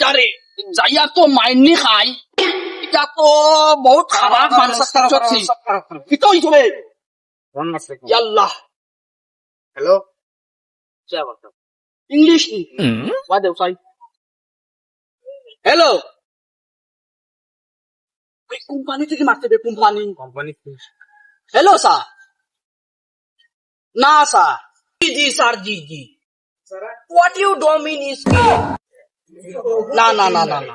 যারে যাইয়া তো মাইনি খাই। এটা তো বহুত খারাপ মানুষ কিতো হিসেবে আল্লাহ হ্যালো ইংলিশ দেব সাই হ্যালো কোম্পানি থেকে মারতে হবে কোম্পানি কোম্পানি হ্যালো স্যার না স্যার জি জি স্যার জি জি। হোয়াট ইউ ডমিন ইজ না না না না না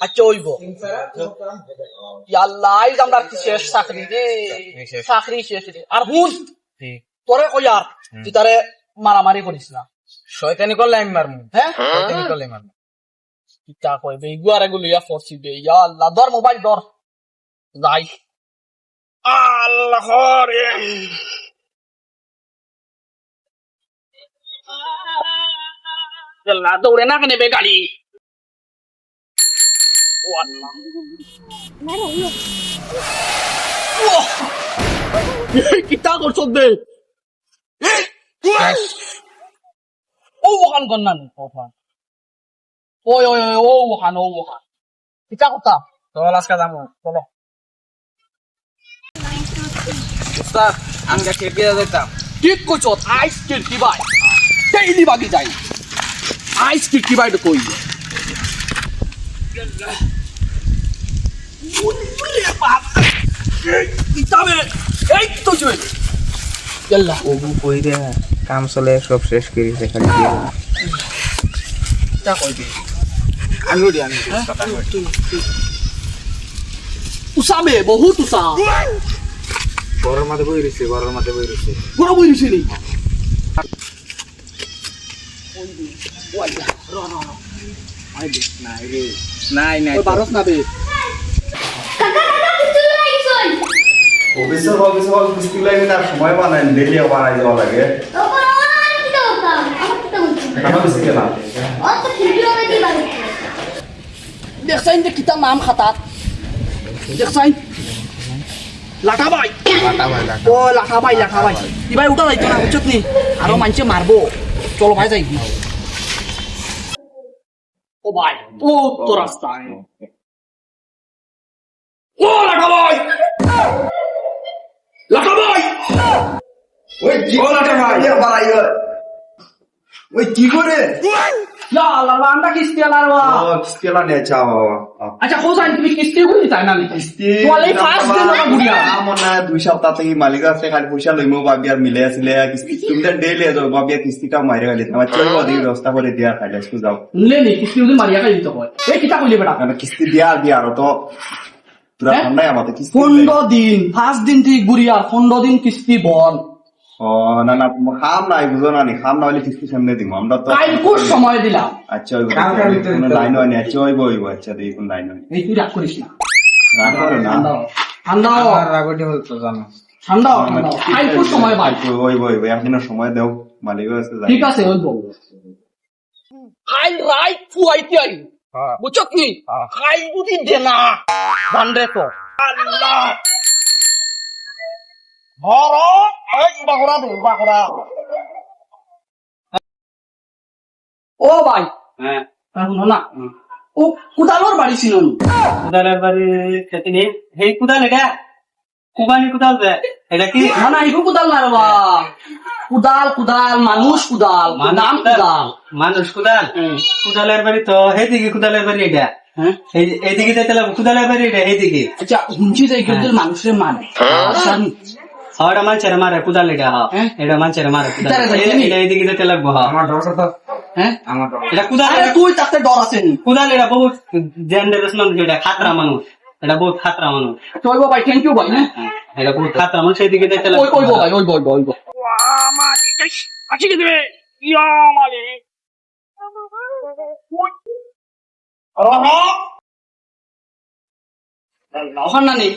আচ্ছা ওইব আল্লাহ আইজ আমরা কি শেষ চাকরি রে। চাকরি শেষ। রে। আর হুজ তোরে কই আর? তুই তারে মারামারি করিস না। শয়তানি করলে আমি মারমু। হ্যাঁ? শয়তানি করলে মারমু। কই বে? গুলো ইয়া ফরসি মোবাইল ধর। যাই। আল্লাহ রে আল্লাহ দৌড়ে না কেনে বে গাড়ি কিতা করছ বে ও ওখান গন্না নি ওখান। ওই ওই ওই ও ওখান ও ওখান। কিতা কথা চল আজকে যাব চলো। আমি ঠিক কইছ আইস কিরকি বাই। ডেইলি বাগি যাই। আইস কিরকি বাই কই এই তো জুই ইয়াল্লাহ ওগু কই রে? কাম চলে সব শেষ করিছে খালি আমিও দি আমি উসাবে বহুত উসা ঘরের মাঝে বই রয়েছে ঘরের মাঝে বই রয়েছে বড় বইছি নি? র নাই রে নাই নাই বারস না বে অফিসের অফিসে কিস্তি লাগে তার সময় বানায় ডেলি বানাই দেওয়া লাগে দেখছাইন যে কিতা নাম না বুঝছত নি আরও মানুষে মারবো চলো ভাই যাই ভাই ও তো রাস্তা ও লাঠা বাই লাঠা বাই ওই কি করে বাড়াই ওই কি করে ইয়া আল্লাহ কিস্তি আলার কিস্তি চাও আচ্ছা হোসাইন তুমি কিস্তি করি তাই না? কিস্তি তোমালে ফার্স্ট দিন না বুড়িয়া দুই সপ্তাহ থেকে মালিক আছে খালি পয়সা লইমো বাবি আর মিলে আসলে কিস্তি তুমি তো ডেলি যাও বাবি কিস্তিটা মাইরে গেলি আমার চলবো দিয়ে ব্যবস্থা করে দিয়া খাইলে আসতে যাও। লে নি কিস্তি যদি মারিয়া খাই দিতে হয় এই কিতা কইলে বেটা? কিস্তি দিয়া আর দিয়া আরও তো পুরা? ঠান্ডায় আমাদের কিস্তি পনেরো দিন ফার্স্ট দিন থেকে গুড়িয়ার পনেরো দিন কিস্তি বল। না না খাম নাই বুঝো না নি খাম না হলে কিস্তি সামনে দিব আমরা তো সময় দিলাম। আচ্ছা ওই লাইন হয়নি আচ্ছা ওই বইব আচ্ছা দেখি কোন লাইন হয়নি। এই তুই রাগ করিস না। রাগ করে না। ঠান্ডা। আমার রাগটি হতো জানো। ঠান্ডা হ, ঠান্ডা হ। কাল কোর সময় ভাই ওই বই বই একদিনের সময় দেও মালিক আছে ঠিক আছে ওই বল খাই রাই ফুয়াইতে আই হ্যাঁ। বুঝছ কি? হ্যাঁ। খাই যদি দে বান্ডে তো। আল্লাহ। ধর। ও ভাই। হ্যাঁ। শুনো না। ও কুদালোর বাড়ি ছিল কুদালের বাড়ি খেতে নেই সেই কুদাল এটা। কুবানি কুদাল এটা কি? না না এইগো কুদাল না রে বা কুদাল কুদাল মানুষ কুদাল নাম কুদাল। মানুষ কুদাল। হুম। কুদালের বাড়ি তো সেইদিকে কুদালের বাড়ি এটা। হ্যাঁ এইদিকে যেতে লাগবে কুদালের বাড়ি এটা এইদিকে আচ্ছা শুনছি যে এগুলো মানুষের মানে হ্যাঁ এটা মানুষের মারে কুদাল এটা হ্যাঁ হ্যাঁ? এটা মানুষের মারে কুদাল? এটা এইদিকে যেতে লাগবো হ্যাঁ আমার ডর তো হ্যাঁ আমার ডর এটা কুদাল তুই তাতে ডর আছে কুদাল এটা বহুত জেন্ডারেস মানুষ এটা খাতরা মানুষ এটা বহুত খাতরা মানুষ তুই ভাই থ্যাংক ইউ ভাই হ্যাঁ হ্যাঁ, এটা বহুত খাতরা মানুষ সেইদিকে যেতে ওই ওই ভাই ওই ওই ওই আছি কি দেবে ইয়া মালিক ওখান না নেই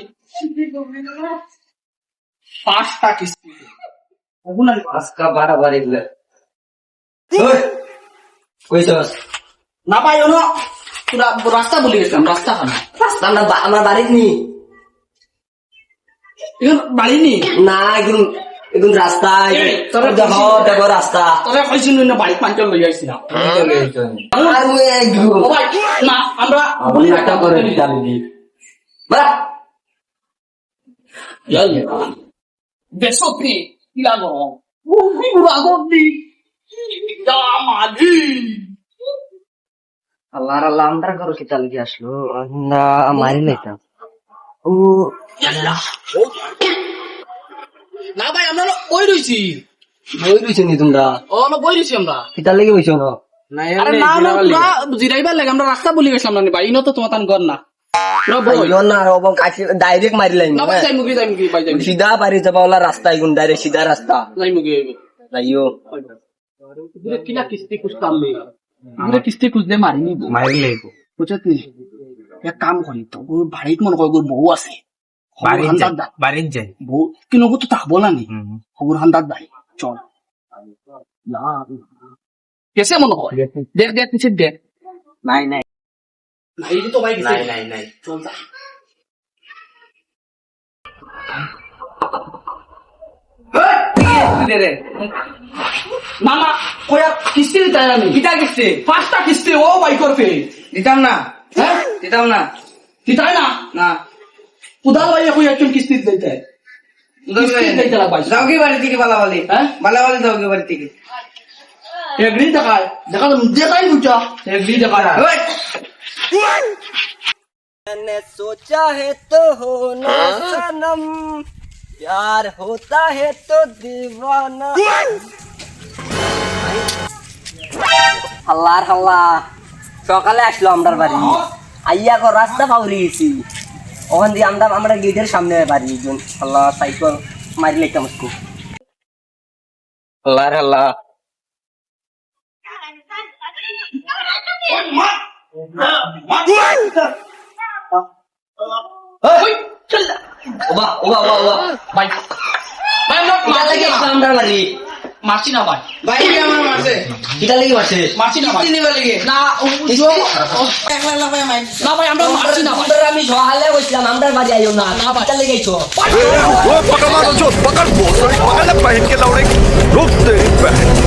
পাঁচটা কিস্তি আজকা বাড়াবাড়ি গুলো না পাই না রাস্তা বলি গেছিলাম রাস্তা খানা। রাস্তা আমার আমার বাড়ির নি। এখন বাড়ি নি? না একদম এখন রাস্তা এই, তোরা দেখো দেখো রাস্তা। তোরা কইছি না বাড়ি পাঞ্চল লই আইছি না আর মুই একটু ও ভাই না আমরা আপনি একটা করে জানি দি বাড়া। আল্লাহ আল্লাহ আমরা ঘর কিতা লাগি আসলো? না মারি লাইতাম ও না ভাই আমরা বই রইছি। বই রইছে নি তোমরা? ও না বই রইছি আমরা। কিতা লাগি বইছো? না আরে না জিরাইবার লাগে আমরা রাস্তা বলি গেছিলাম না ভাই। ইনো তো তোমার তান ঘর না। পুরা কাছে ডাইরেক্ট মারি লাইন সিধা পারি যাবা ওলা রাস্তা এগুন ডাইরেক্ট সিধা রাস্তা যাইও পুরা কিস্তি কুস্তাম নে পুরা কিস্তি কুজলে মারি নিব মারি লাগবো বুঝত নি এক কাম করি তো ওর বাড়িত মনে কয় ওর বউ আছে হান্দার যাই বউ কিন্তু ও তো থাকব না নি খবর চল কেসে মনে হয় দেখ দেখ নিচে দেখ নাই নাই ভাই নাই নাই নাই চল যা না না কয়া কিস্তি দিতে আমি কিতা কিস্তি পাঁচটা কিস্তি ও বাই করবে দিতাম না হ্যাঁ দিতাম না দিতাই না না উদার ভাই কই একজন কিস্তি দিতে যাও কি বাড়ি থেকে বালাবালি হ্যাঁ বালাবালি যাও কি বাড়ি থেকে এগ্রি দেখায় দেখা দেখাই বুঝা এগ্রি দেখা ওই, मैंने सोचा है तो होना सनम प्यार होता है तो दीवाना হাল্লার হাল্লা সকালে আসলো আমরার বাড়ি আইয়া কো রাস্তা পাউরি গেছি ওখান দিয়ে আমরা আমরা গেটের সামনে বাড়ি একজন হাল্লা সাইকেল মারি লাইতাম उसको হাল্লার হাল্লা মারছি না ভাই ভাই আমার মারছে কিটা লেগে মারছে মারছি না ভাই নিবা লেগে না একলা ভাই মাই না ভাই আমরা মারছি না ভাই আমি জহালে কইছিলাম আমরা বাড়ি আইও না না ভাই চলে গেছো ও পকড় মারো চোট পকড় বল পকড় না পহন কে লড়ে রুক তেরি পহন